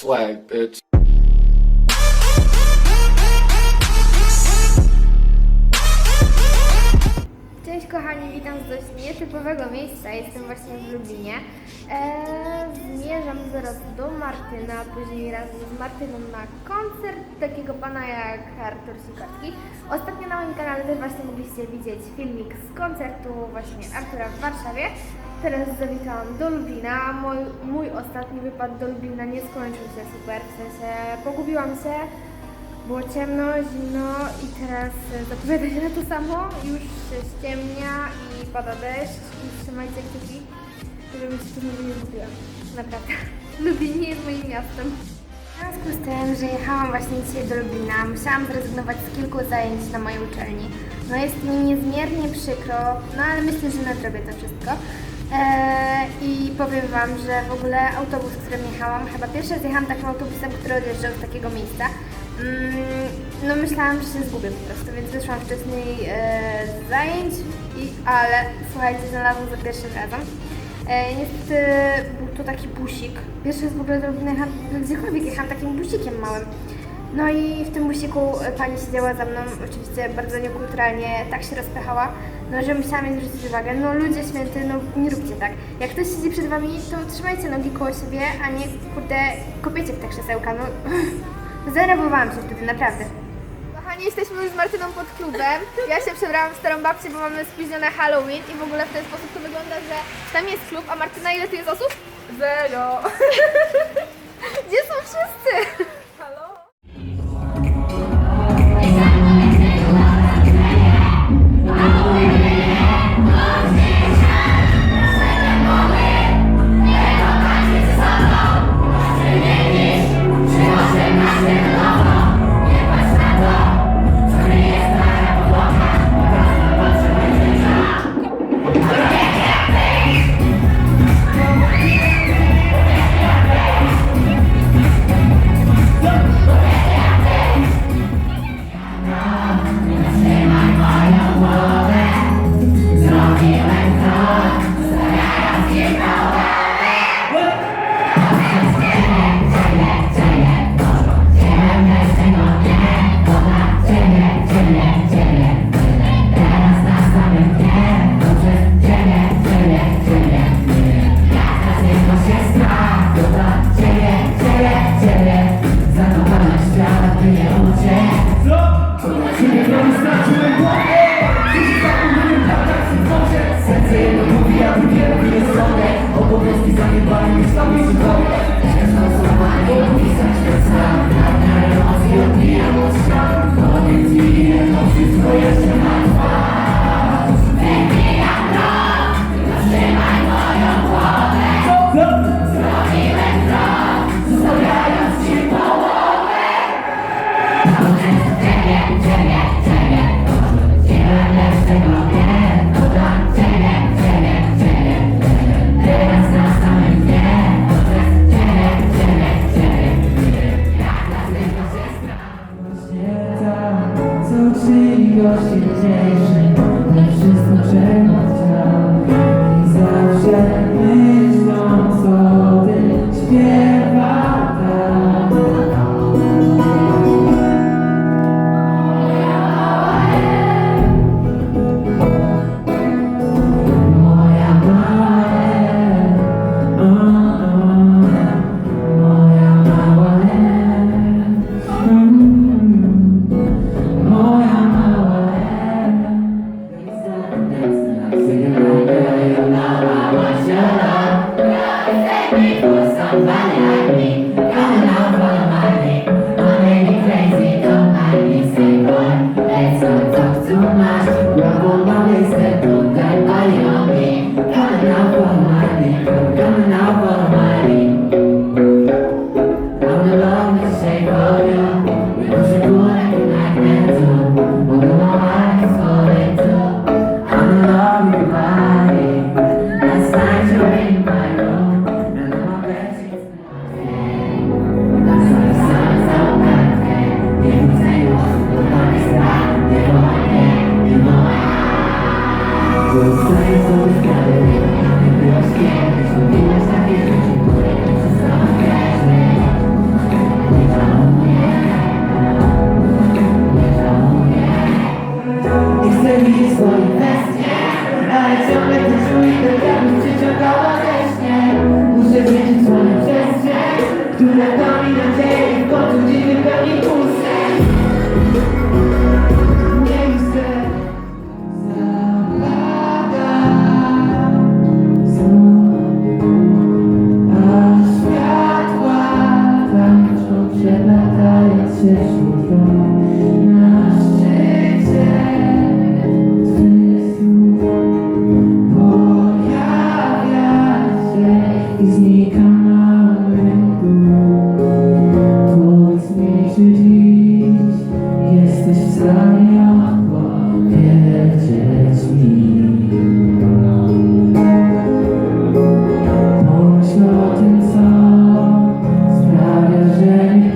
swag, bitch. Cześć kochani, witam z dość nietypowego miejsca. Jestem właśnie w Lublinie. Eee, zmierzam zaraz do Martyna, później razem z Martyną na koncert takiego pana jak Artur Sikowski. Ostatnio na moim kanale też właśnie mogliście widzieć filmik z koncertu właśnie Artura w Warszawie. Teraz zawitałam do Lublina. Mój, mój ostatni wypad do Lublina nie skończył się super, w sensie pogubiłam się. Było ciemno, zimno i teraz e, zapowiada się na to samo. Już się ściemnia i pada deszcz i trzymajcie kciuki, żebym się tu nie zgubiła. Naprawdę. Lublin nie jest moim miastem. W związku z tym, że jechałam właśnie dzisiaj do Lublina, musiałam zrezygnować z kilku zajęć na mojej uczelni. No jest mi niezmiernie przykro, no ale myślę, że nadrobię to wszystko. Eee, I powiem Wam, że w ogóle autobus, którym jechałam, chyba pierwszy raz jechałam takim autobusem, który odjeżdżał z takiego miejsca. Mm, no myślałam, że się zgubię po prostu, więc wyszłam wcześniej e, z zajęć, i, ale słuchajcie, znalazłam za pierwszym razem. E, niestety był to taki busik. Pierwszy raz w ogóle jechałam, gdziekolwiek jechałam takim busikiem małym. No i w tym busiku e, pani siedziała za mną, oczywiście bardzo niekulturalnie, tak się rozpychała, no że musiałam jej zwrócić uwagę. No ludzie święty, no nie róbcie tak. Jak ktoś siedzi przed wami, to trzymajcie nogi koło siebie, a nie kurde kopiecie w te krzesełka, no. Zanerwowałam się wtedy, naprawdę. Kochani, jesteśmy już z Martyną pod klubem. Ja się przebrałam w starą babcię, bo mamy spóźnione Halloween i w ogóle w ten sposób to wygląda, że tam jest klub, a Martyna ile tu jest osób? Zero. That's who they.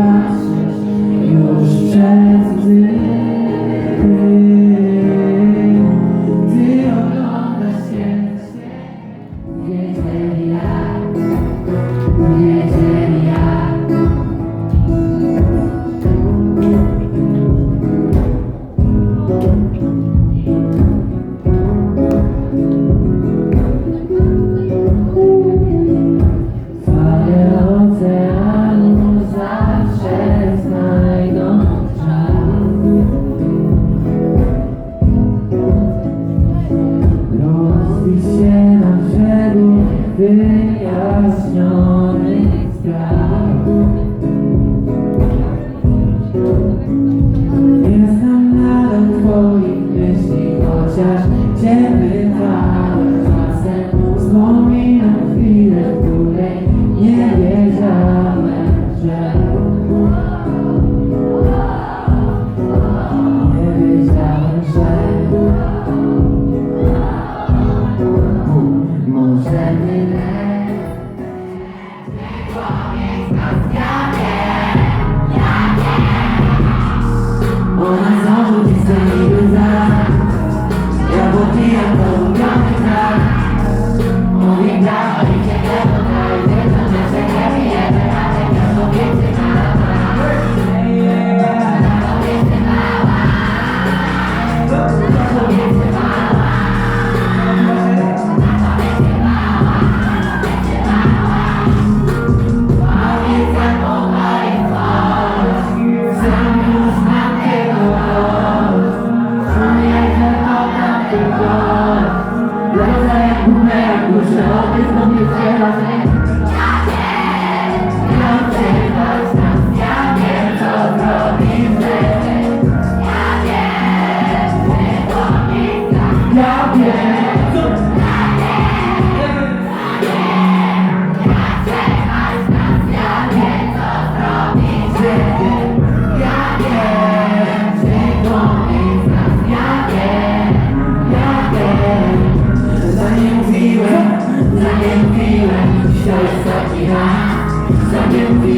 trust your strength. Yeah.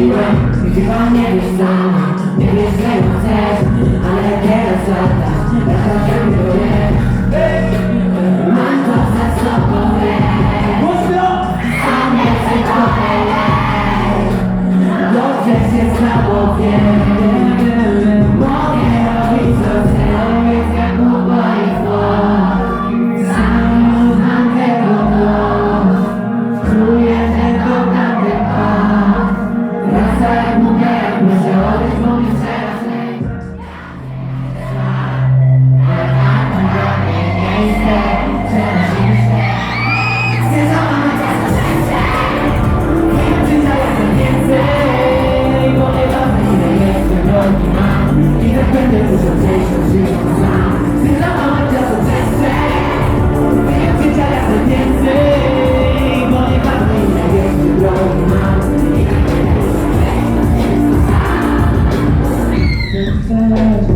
siła Chyba nie wiesz sama, nie wiesz czego chcesz Ale teraz lata, razem do mnie Mam to za sobą Sam jesteś kochany Dobrze się z tobą wiem.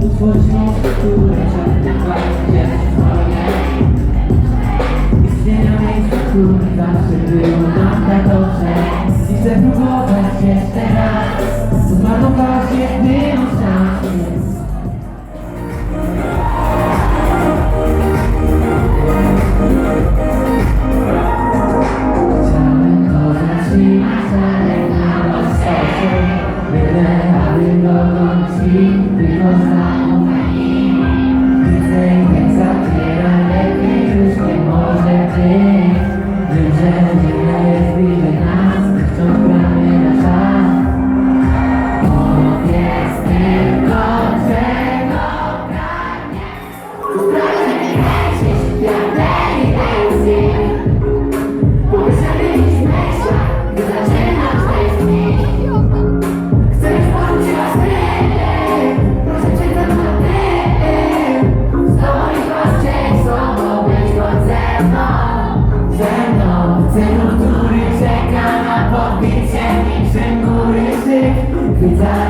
ทุกคนชอบตัวฉันะครับ It's